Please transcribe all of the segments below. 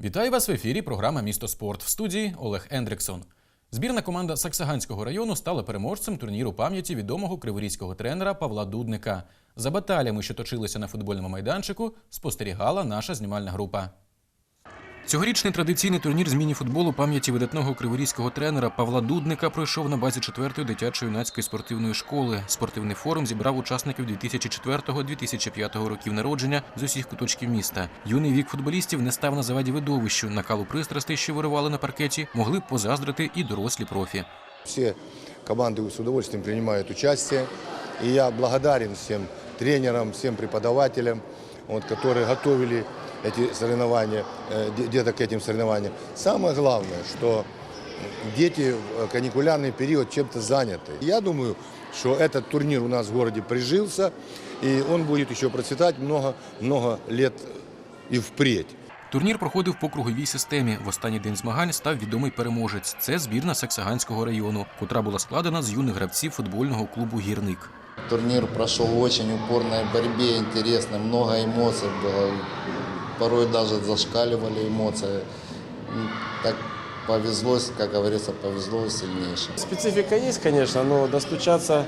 Вітаю вас в ефірі. Програма Місто спорт в студії Олег Ендриксон. Збірна команда Саксаганського району стала переможцем турніру пам'яті відомого криворізького тренера Павла Дудника. За баталями, що точилися на футбольному майданчику, спостерігала наша знімальна група. Цьогорічний традиційний турнір з міні-футболу пам'яті видатного криворізького тренера Павла Дудника пройшов на базі 4-ї дитячо-юнацької спортивної школи. Спортивний форум зібрав учасників 2004-2005 років народження з усіх куточків міста. Юний вік футболістів не став на заваді видовищу. Накалу пристрастей, що виривали на паркеті, могли б позаздрити і дорослі профі. Все команды с удовольствием принимают участие. И я благодарен всем тренерам, всем преподавателям, вот, которые готовили эти соревнования, э, де- деток к этим соревнованиям. Самое главное, что дети в э, каникулярный период чем-то заняты. Я думаю, что этот турнир у нас в городе прижился, и он будет еще процветать много-много лет и впредь. Турнір проходив по круговій системі. В останній день змагань став відомий переможець. Це збірна Саксаганського району, котра була складена з юних гравців футбольного клубу Гірник. Турнир прошел в очень упорной борьбе, интересно, много эмоций было, порой даже зашкаливали эмоции. М, Так повезло, как говорится, повезло сильнейшим. Специфика есть, конечно, но достучаться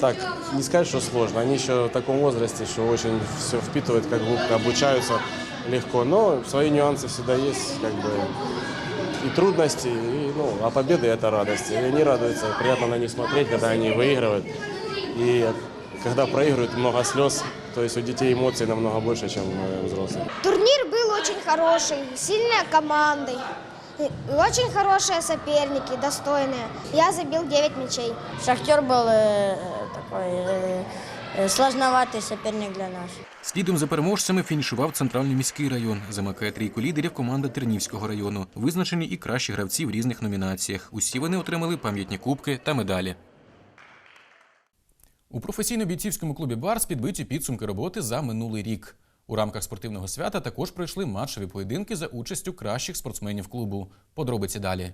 так, не сказать, что сложно. Они еще в таком возрасте, что очень все впитывают, как губка, обучаются легко. Но свои нюансы всегда есть, как бы и трудности, и, ну, а победы это радость. И они радуются, приятно на них смотреть, когда они выигрывают. И когда проигрывают, много слез. То есть у детей эмоций намного больше, чем у взрослых. Турнир был очень хороший, сильные команды, и очень хорошие соперники, достойные. Я забил 9 мячей. Шахтер был э, такой э, э, сложноватый соперник для нас. Слідом за переможцями фінішував центральний міський район. Замикає трійку лідерів команда Тернівського району. Визначені і кращі гравці в різних номінаціях. Усі вони отримали пам'ятні кубки та медалі. У професійно-бійцівському клубі Барс підбиті підсумки роботи за минулий рік. У рамках спортивного свята також пройшли матчеві поєдинки за участю кращих спортсменів клубу. Подробиці далі.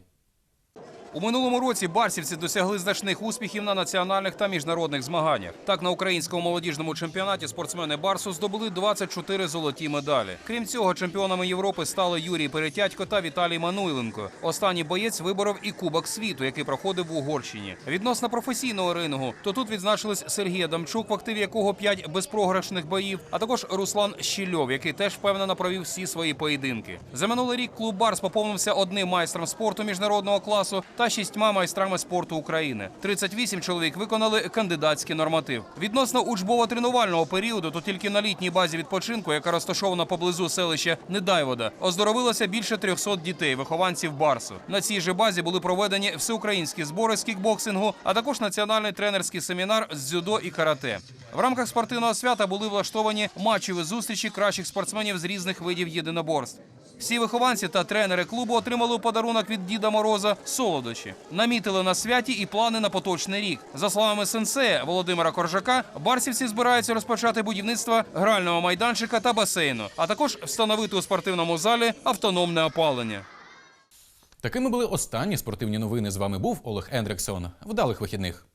У минулому році барсівці досягли значних успіхів на національних та міжнародних змаганнях. Так, на українському молодіжному чемпіонаті спортсмени Барсу здобули 24 золоті медалі. Крім цього, чемпіонами Європи стали Юрій Перетятько та Віталій Мануйленко. Останній боєць виборов і Кубок світу, який проходив в Угорщині. Відносно професійного рингу, то тут відзначились Сергій Адамчук, в активі якого 5 безпрограшних боїв, а також Руслан Щільов, який теж впевнено провів всі свої поєдинки. За минулий рік клуб Барс поповнився одним майстром спорту міжнародного класу шістьма майстрами спорту України. 38 чоловік виконали кандидатський норматив. Відносно учбово-тренувального періоду, то тільки на літній базі відпочинку, яка розташована поблизу селища Недайвода, оздоровилося більше 300 дітей, вихованців Барсу. На цій же базі були проведені всеукраїнські збори з кікбоксингу, а також національний тренерський семінар з дзюдо і карате. В рамках спортивного свята були влаштовані матчеві зустрічі кращих спортсменів з різних видів єдиноборств. Всі вихованці та тренери клубу отримали у подарунок від Діда Мороза солодощі. Намітили на святі і плани на поточний рік. За словами сенсея Володимира Коржака, барсівці збираються розпочати будівництво грального майданчика та басейну, а також встановити у спортивному залі автономне опалення. Такими були останні спортивні новини. З вами був Олег Ендрексон. Вдалих вихідних.